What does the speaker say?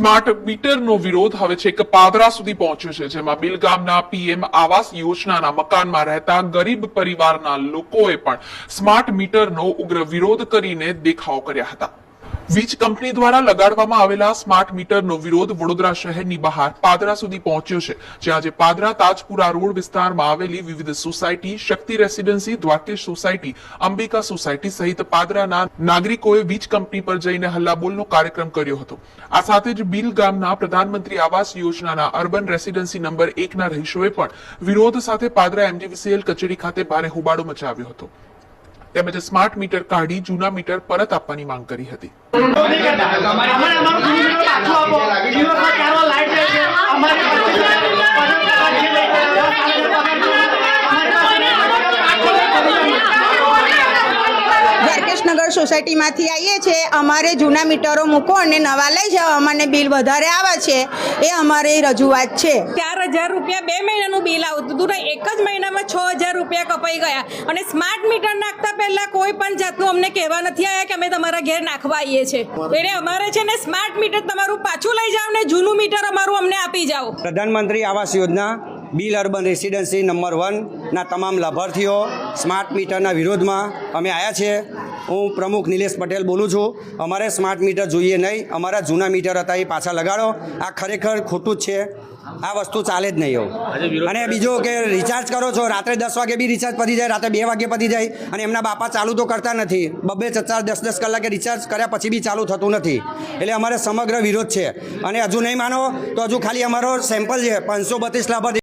Smart મીટરનો વિરોધ હવે છેક પાદરા સુધી પહોંચ્યો છે, જેમાં બિલ ગામના પીએમ આવાસ યોજનાના મકાનમાં રહેતા ગરીબ પરિવારના લોકોએ પણ સ્માર્ટ મીટરનો ઉગ્ર વિરોધ કરીને દેખાવ કર્યા હતા. વીજ કંપની દ્વારા લગાડવામાં આવેલા સ્માર્ટ મીટરનો વિરોધ વડોદરા શહેરની બહાર પાદરા સુધી પહોંચ્યો છે, જ્યાં આજે પાદરા તાજપુરા રોડ વિસ્તારમાં આવેલી વિવિધ society, Shakti residency Dwarkesh society, Ambika society સહિત પાદરાના નાગરિકોએ વીજ કંપની પર જઈને હલ્લાબોલનો કાર્યક્રમ કર્યો હતો. આ સાથે જ બિલ ગામના પ્રધાનમંત્રી આવાસ યોજનાના અર્બન રેસિડેન્સી નંબર એકના રહીશોએ પણ વિરોધ સાથે પાદરા એમજીવીસીએલ કચેરી ખાતે ભારે હોબાળો મચાવ્યો હતો. તેમજ સ્માર્ટ મીટર કાઢી જૂના મીટર પરત આપવાની માંગ કરી હતી અમારે અમારું જૂનું મીટર પાછું આપો દિવસમાં ચાર વાર લાઈટ જાય છે અમારે પચીસ હજાર પચાસ ટકા જે લઈ ગયા અમારી દ્વારકેશનગર સોસાયટીમાંથી આવીએ છીએ. અમારે જૂના મીટરો મૂકો અને નવા લઈ જાઓ. અમને બિલ વધારે આવે છે. એ અમારી રજૂઆત છે. ચાર હજાર રૂપિયા બે મહિનાનું બિલ આવતું હતું. ને એક જ મહિનામાં છ હજાર રૂપિયા કપાઈ ગયા. અને સ્માર્ટ મીટર નાખતા પહેલા કોઈ પણ જાતનું અમને કહેવા નથી આવ્યા કે અમે તમારા ઘેર નાખવા આવીએ છીએ. એટલે અમારે છે ને સ્માર્ટ મીટર તમારું પાછું લઈ જાઓ ને જૂનું મીટર અમારું અમને આપી જાઓ. પ્રધાનમંત્રી આવાસ યોજના બિલ અર્બન રેસિડેન્સી નંબર વનના તમામ લાભાર્થીઓ સ્માર્ટ મીટરના વિરોધમાં અમે આવ્યા છીએ. હું પ્રમુખ નિલેશ પટેલ બોલું છું. અમારે સ્માર્ટ મીટર જોઈએ નહીં. અમારા જૂના મીટર હતા એ પાછા લગાડો. આ ખરેખર ખોટું જ છે. આ વસ્તુ ચાલે જ નહીં એવું. અને બીજું કે રિચાર્જ કરો છો રાત્રે દસ વાગે બી રિચાર્જ પતી જાય રાત્રે બે વાગે પતી જાય અને એમના બાપા ચાલુ તો કરતા નથી. બબે ચાર દસ દસ કલાકે રિચાર્જ કર્યા પછી બી ચાલુ થતું નથી. એટલે અમારે સમગ્ર વિરોધ છે. અને હજુ નહીં માનો તો હજુ ખાલી અમારો સેમ્પલ છે. પાંચસો બત્રીસ લાભાર્થી